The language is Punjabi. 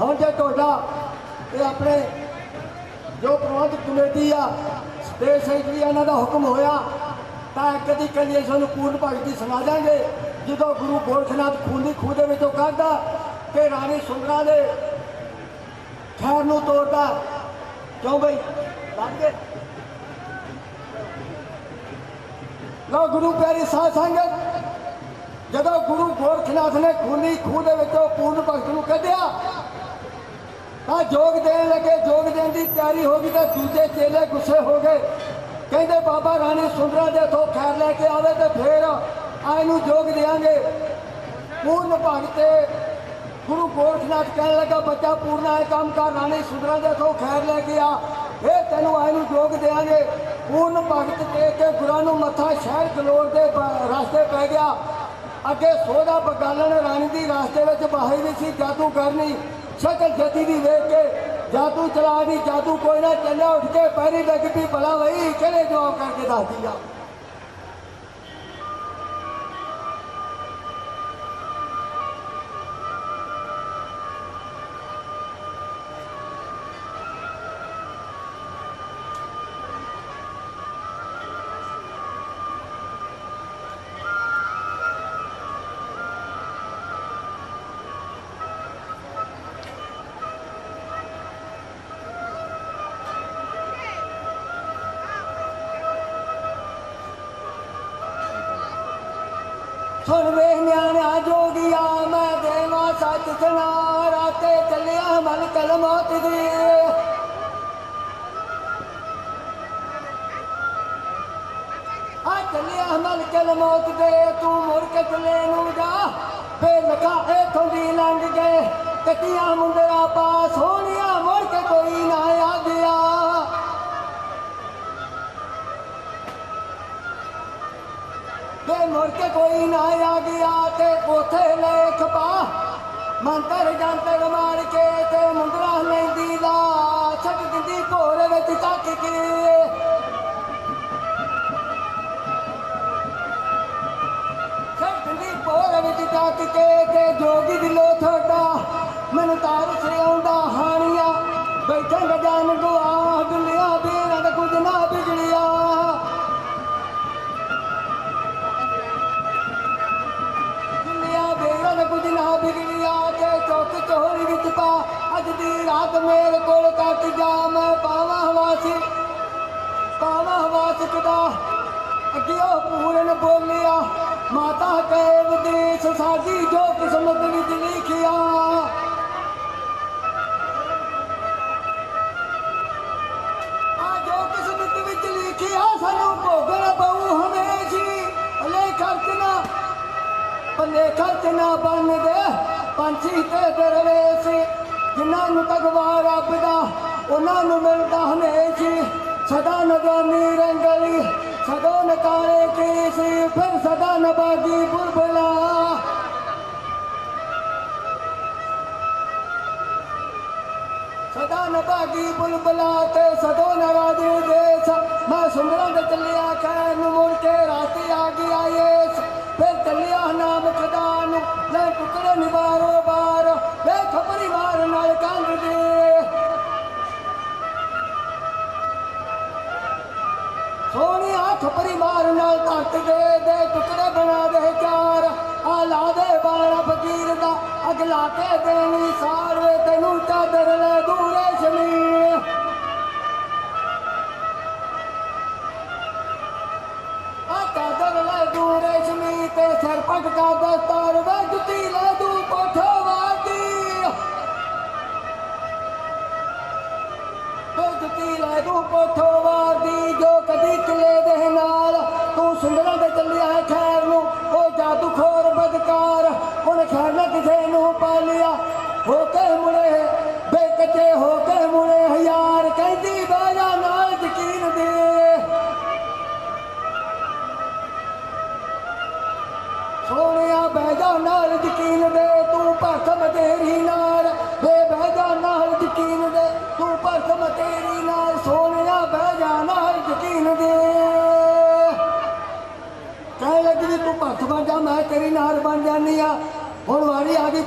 ਹੁਣ ਜੇ ਤੁਹਾਡਾ ਇਹ ਆਪਣੇ ਜੋ ਪ੍ਰਬੰਧਕ ਕਮੇਟੀ ਆ ਸਟੇਟ ਸੈਕਟਰੀ ਇਹਨਾਂ ਦਾ ਹੁਕਮ ਹੋਇਆ, ਤਾਂ ਇੱਕ ਦੀ ਕੰਡੀਸ਼ਨ ਨੂੰ ਪੂਰਨ ਭਗਤੀ ਸੁਣਾ ਦਾਂਗੇ ਜਦੋਂ ਗੁਰੂ ਗੋਰਖਨਾਥ ਖੂਨੀ ਖੂਹ ਦੇ ਵਿੱਚੋਂ ਕੱਢਦਾ ਕਿ ਰਾਣੀ ਸੁੰਦਰਾ ਦੇ ਖੈਰ ਨੂੰ ਤੋੜਦਾ। ਕਿਉਂ ਬਈ? ਲੱਗ ਲੋ ਗੁਰੂ ਪਿਆਰੀ ਸਾਧ ਸੰਗਤ, ਜਦੋਂ ਗੁਰੂ ਗੋਰਖਨਾਥ ਨੇ ਖੂਨੀ ਖੂਹ ਦੇ ਵਿੱਚੋਂ ਪੂਰਨ ਭਗਤ ਨੂੰ ਕੱਢਿਆ ਤਾਂ ਜੋਗ ਦੇਣ ਲੱਗੇ, ਜੋਗ ਦੇਣ ਦੀ ਤਿਆਰੀ ਹੋ ਗਈ ਤਾਂ ਦੂਜੇ ਚੇਲੇ ਗੁੱਸੇ ਹੋ ਗਏ। ਕਹਿੰਦੇ, ਬਾਬਾ ਰਾਣੀ ਸੁੰਦਰਾ ਦੇ ਤੋਂ ਖੈਰ ਲੈ ਕੇ ਆਵੇ ਤੇ ਫੇਰ ਆਏ ਨੂੰ ਜੋਗ ਦੇਾਂਗੇ ਪੂਰਨ ਭਗਤੇ ਗੁਰੂ ਗੋਰਖਨਾਥ ਕਹਿਣ ਲੱਗਾ, ਬੱਚਾ ਪੂਰਨਾ ਇਹ ਕੰਮ ਕਰ, ਰਾਣੀ ਸੁੰਦਰਾ ਦੇ ਤੋਂ ਖੈਰ ਲੈ ਕੇ ਆ। ਇਹ ਤੈਨੂੰ ਆਏ ਨੂੰ ਜੋਗ ਦੇਾਂਗੇ ਪੂਰਨ ਭਗਤ ਦੇ ਕੇ ਗੁਰਾਂ ਨੂੰ ਮੱਥਾ ਸ਼ਹਿਰ ਗਲੋਰ ਦੇ ਰਸਤੇ ਪੈ ਗਿਆ। ਅੱਗੇ ਸੋਦਾ ਬਗਾਲਣ ਰਾਣੀ ਦੀ ਰਸਤੇ ਵਿੱਚ ਬਾਹੀ ਵੀ ਸੀ ਜਾਦੂ ਕਰਨੀ ਸ਼ਕਲ ਜਤੀ ਦੀ ਵੇਖ ਕੇ ਜਾਦੂ ਚਲਾ ਦੀ ਜਾਦੂ ਕੋਈ ਨਾ ਚੱਲਿਆ, ਉੱਠ ਕੇ ਪੈਰੀ ਡਿੱਗ ਪਈ ਭਲਾ ਵਈ ਕਿਹੜੇ ਜਵਾਬ ਕਰਕੇ ਦੱਸਦੀ ਆ? ਸੁਣ ਵੇਖ ਨਿਆਣਿਆ ਜੋਗੀਆ ਮੈਂ ਦੇਵਾ ਸੱਚ ਸੁਣਾ ਰਾਤੇ ਚੱਲਿਆ ਮਨ ਕਲਮਤ ਦੀ ਆ ਚੱਲਿਆ ਮਨ ਕਲਮਤ ਦੇ ਤੂੰ ਮੁੜ ਕੇ ਚਲੇ ਨੂੰ ਜਾ। ਫੇ ਲਗਾ ਇਥੋਂ ਦੀ ਲੰਘ ਗਏ ਕੱਟੀਆਂ ਮੁੰਡਿਆ ਪਾਸ ਹੋਣੀਆਂ ਮੰਤਰ ਜੰਤਰ ਮਾਰ ਕੇ ਤੇ ਮੁੰਦਰਾ ਲੈਂਦੀ ਦਾ ਛੱਡ ਦਿੰਦੀ ਭੋਰੇ ਵਿੱਚ ਤੱਕ ਕੇ। ਤੇ ਚੋਰੀ ਵਿੱਚ ਪਾ ਅੱਜ ਦੀ ਰਾਤ ਮੇਰੇ ਕੋਲ ਕੱਟ ਜਾ, ਮੈਂ ਪਾਵਾਂ ਹਵਾਸੀ, ਪਾਵਾਂ ਹਵਾਸ ਕਦਾ ਅੱਗੇ ਉਹ ਪੂਰਨ ਬੋਲਿਆ, ਮਾਤਾ ਕਹੇ ਵਿਦੇਸ਼ ਸਾਡੀ ਜੋ ਕਿਸਮਤ ਵਿੱਚ ਲਿਖਿਆ। ਆ ਜੋ ਕਿਸਮਤ ਵਿੱਚ ਲਿਖਿਆ, ਸਾਨੂੰ ਭੋਗਣਾ ਪਊ ਹਮੇਸ਼ੀ। ਅਲੇ ਖਰਚਣਾ ਪੱਲੇ ਖਰਚ ਨਾ ਬੰਨ ਪੰਛੀ ਤੇ ਦਰਵੇਸ਼, ਜਿਨ੍ਹਾਂ ਨੂੰ ਤਗਵਾ ਰੱਬ ਦਾ, ਉਹਨਾਂ ਨੂੰ ਮਿਲਦਾ ਹਮੇਸ਼ੀ ਸਦਾ ਨਗਾਨੀ ਰੰਗਲੀ, ਸਦਾ ਨਕਾਰੇ ਕੇਸੀ, ਫਿਰ ਸਦਾ ਨਬਾਗੀ ਬੁਲਬੁਲਾ। ਸਦਾ ਨਬਾਗੀ ਬੁਲਬੁਲਾ ਤੇ ਸਦੋ ਨਵਾਦੇ ਦੇਸ। ਮੈਂ ਸੁੰਦਰਾਂ ਦੇ ਚੱਲਿਆ ਖੈਰ ਨੂੰ ਮੁੜ ਕੇ ਰਾਤੀ ਆ ਗਿਆ ਏਸ। ਫਿਰ ਚੱਲਿਆ ਨਾਮ ਖੁਦਾ ਨੂੰ ਲੈ ਟੁਕੜੇ ਨਿਵਾਰੋ ਪਰਿਵਾਰ ਦੇ ਦੇ ਟੁਕੜੇ ਬਣਾ ਦੇ ਚਾਰ। ਆ ਲਾ ਦੇ ਬਾਣਾ ਫਕੀਰ ਦਾ ਅਗਲਾ ਕੇ ਦੇਣੀ ਸਾਰ ਵੇ ਤੈਨੂੰ ਚਾਦਰ ਲੈ ਦੂਰੇ ਸ਼ਮੀਰ। ਆ ਚਾਦਰ ਲੈ ਦੂਰੇ ਸ਼ਮੀਰ ਤੇ ਸਿਰ ਪਟਕਾ ਦਸਤਾਰ ਵੇ ਜੁੱਤੀ ਲੈ ਨਾਲ ਯਕੀਨ ਦੇ, ਤੂੰ ਭਰਖਮ ਤੇਰੀ ਨਾਲ। ਵੇ ਬਹਿਜਾ ਨਾਲ ਯਕੀਨ ਦੇ, ਤੂੰ ਭਰਖਮ ਤੇਰੀ ਨਾਲ। ਸੋਹਣਿਆ ਬਹਿਜਾ ਨਾਲ ਯਕੀਨ ਦੇ। ਕਹਿ ਲੱਗੀ ਵੀ ਤੂੰ ਭਰਖ ਬਣ ਜਾ, ਮੈਂ ਤੇਰੀ ਨਾਲ ਬਣ ਜਾਨੀ ਆ। ਹੁਣ ਵਾਰੀ ਆ ਗਈ